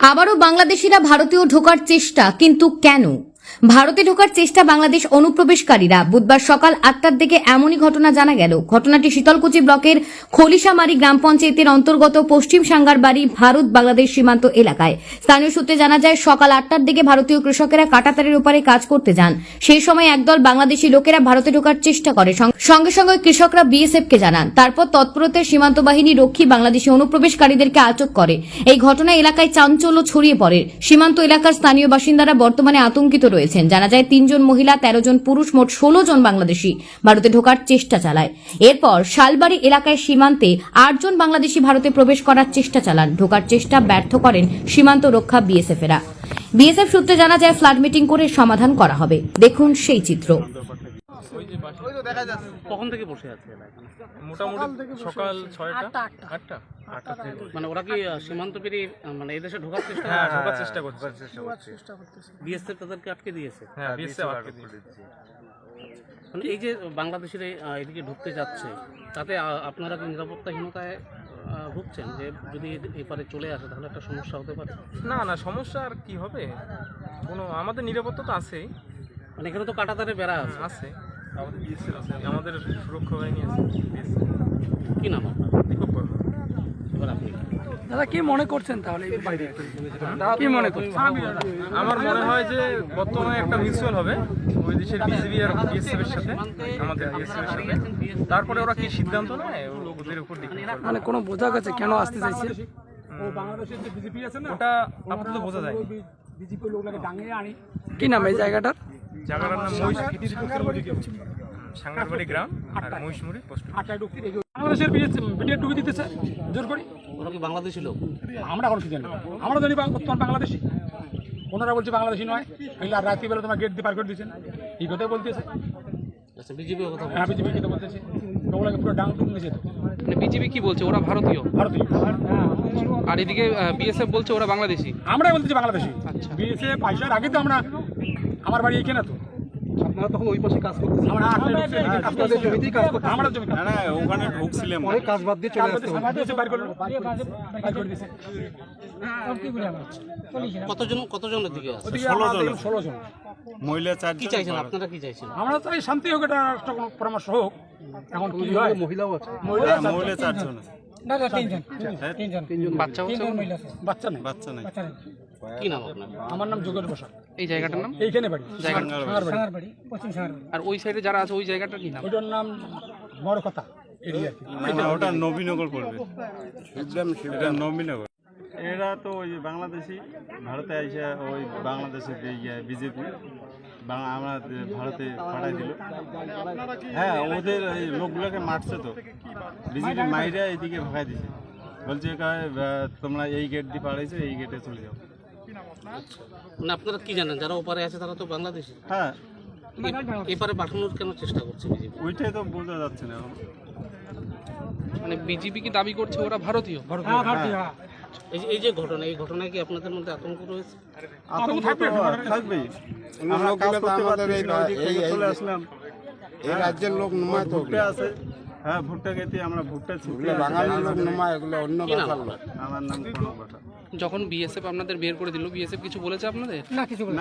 আবারও বাংলাদেশিরা ভারতীয় ঢোকার চেষ্টা কিন্তু কেন? ভারতে ঢোকার চেষ্টা বাংলাদেশ অনুপ্রবেশকারীরা। বুধবার সকাল আটটার দিকে এমনই ঘটনা জানা গেল। ঘটনাটি শীতলকুচি ব্লকের খলিশামারি গ্রাম পঞ্চায়েতের অন্তর্গত পশ্চিম সাঙ্গারবাড়ি, ভারত, বাংলাদেশ সীমান্ত এলাকায়। স্থানীয় সূত্রে জানা যায়, সকাল আটটার দিকে ভারতীয় কৃষকেরা কাটাতারের উপরে কাজ করতে যান। সেই সময় একদল বাংলাদেশি লোকেরা ভারতে ঢোকার চেষ্টা করে। সঙ্গে সঙ্গে কৃষকরা বিএসএফ কে জানান। তারপর তৎপরতায় সীমান্ত বাহিনী রক্ষী বাংলাদেশি অনুপ্রবেশকারীদেরকে আটক করে। এই ঘটনায় এলাকায় চাঞ্চল্য ছড়িয়ে পড়ে। সীমান্ত এলাকার স্থানীয় বাসিন্দারা বর্তমানে আতঙ্কিত রয়েছেন। জানা যায়, তিনজন মহিলা তেরো জন পুরুষ, মোট ষোলো জন বাংলাদেশি ভারতে ঢোকার চেষ্টা চালায়। এরপর শালবাড়ি এলাকায় সীমান্তে আটজন বাংলাদেশি ভারতে প্রবেশ করার চেষ্টা চালান। ঢোকার চেষ্টা ব্যর্থ করেন সীমান্ত রক্ষা বিএসএফ এরা। বিএসএফ সূত্রে জানা যায়, ফ্লাড মিটিং করে সমাধান করা হবে। দেখুন সেই চিত্র। কখন থেকে বসে আছে মোটামুটি সকাল ছয়টা। আটটা আটটা। মানে ওরা কি আহ, সীমান্ত পেরিয়ে মানে এই ঢোকার চেষ্টা হ্যাঁ ঢোকার চেষ্টা করছে। বিএসএফ তাদেরকে আটকে দিয়েছে? হ্যাঁ বিএসএফ আটকে দিয়েছে। মানে এই যে বাংলাদেশের এই, এদিকে ঢুকতে যাচ্ছে তাতে আপনারা কি নিরাপত্তাহীনতায় ভুগছেন যে যদি এপারে চলে আসে তাহলে একটা সমস্যা হতে পারে? না না সমস্যা আর কি হবে? কোনো আমাদের নিরাপত্তা তো আছেই। মানে এখানে তো কাটাতারে বেড়া আছে। আছে। আমাদের আছে। সুরক্ষা বাহিনী আছে। কি নাম আপনার? দীপক বর্মা। দাদা কি মনে করছেন তাহলে কি মনে করছেন? আমার মনে হয় যে বর্তমানে একটা মিউচুয়াল হবে। ওই দেশের বিজিবি আর বিএসএফ এর সাথে আমাদের বিএসএফ এর সাথে। তারপরে ওরা কি সিদ্ধান্ত নেয় ওদের উপর ডিপেন্ড মানে কোনো বোঝা গেছে কেন আসতে চাইছে? ওটা আপাতত বোঝা যায়। কি নাম এই জায়গাটার? জায়গাটার নাম সাঙ্গারবাড়ি গ্রাম আর মহিষমুড়ি পোস্ট বাংলাদেশের বিডিএ ডুবে দিতেছে। জোর করি? ওরা কি বাংলাদেশি লোক? আমরা কোনো কিছু জানি আমরা জানি বর্তমান বাংলাদেশি। ওনারা বলছে বাংলাদেশি নয়। এগুলো আর রাত্রিবেলা তোমার গেট দিয়ে পার করে দিয়েছেন। এই কথাই বলতেছে। আচ্ছা বিজেপি কথা। হ্যাঁ বিজেপি কথা বলতেছে? ওগুলোকে পুরো ডাউন টুন নিয়েছে তো মানে বিজেপি কি বলছে? ওরা ভারতীয়? ভারতীয়। আর এদিকে বিএসএফ বলছে ওরা বাংলাদেশি? আমরা বলতেছি বাংলাদেশি। বিএসএ পয়সার আগে তো আমরা আমার বাড়ি এখানে তো। আপনারা তখন ওই পাশে কাজ করতেছেন। আমরা আপনাদের জমিতেই কাজ করতেছেন। আমরা জমি না না ওখানে ঢুকছিলাম। পরে কাজ বাদ দিয়ে চলে আসতে দিয়েছে বাইর করল বাইর করে দিয়েছে কতজন কতজনের দিকে আছে? ওদিকে আমরা দেখলাম ষোলো জন। মহিলা কি চাইছেন? আপনারা কি চাইছেন? আমরা চাই শান্তি হোক এটা একটা কোনো পরামর্শ হোক। এখন কি হয়? মহিলাও আছে। হ্যাঁ, মহিলা চারজন। আছে। বাচ্চা হচ্ছে বাচ্চা নেই। বাচ্চা নাই। কি নাম আপনার? আমার নাম যোগেশ বসা এই জায়গাটার নাম? এইখানে বাড়ি। সাঙ্গার বাড়ি। পশ্চিম সাঙ্গার বাড়ি। আর ওই সাইডে যারা আছে ওই জায়গাটার কি নাম? ওইটার নাম বড় কথা এরিয়া না, না, ওটা নবীনগর পড়বে। এটা নবীনগর। এরা তো ওই বাংলাদেশি ভারতে আইসা ওই বাংলাদেশের বিজেপি আমরা ভারতে পাঠাই দিল। হ্যাঁ ওদের এই লোকগুলোকে মারছে তো। বিজেপি মাইরা এদিকে ভাগাই দিছে। বলছে কয়, তোমরা এই গেট দিয়ে পাঠাইছো এই গেটে চলে যাও। মানে আপনারা? কি জানেন? যারা ওপারে আছে তারা তো বাংলাদেশি। হ্যাঁ। এপারে পাঠানোর কেন চেষ্টা করছে বিজেপি? ওইটাই তো বোঝা যাচ্ছে না। মানে বিজেপি কি দাবি করছে ওরা ভারতীয়? এই যে- এই যে ঘটনা এই ঘটনায় কি আপনাদের মধ্যে আতঙ্ক রয়েছে? আতঙ্ক তো থাকবেই। আমরা কাজ করতে পারতেছি না, ওইদিক থেকে চলে আসলাম। এই রাজ্যের লোক নমায় তো আছে। হ্যাঁ ভুট্টা খেতে আমরা ভুট্টা ছিটতে এগুলো লোক নমায় এগুলো অন্য নাম ভাষার লোক আমার নাম কনক বাটা যখন বিএসএফ আপনাদের বের করে দিল বিএসএফ কিছু বলেছে আপনাদের? না কিছু বলে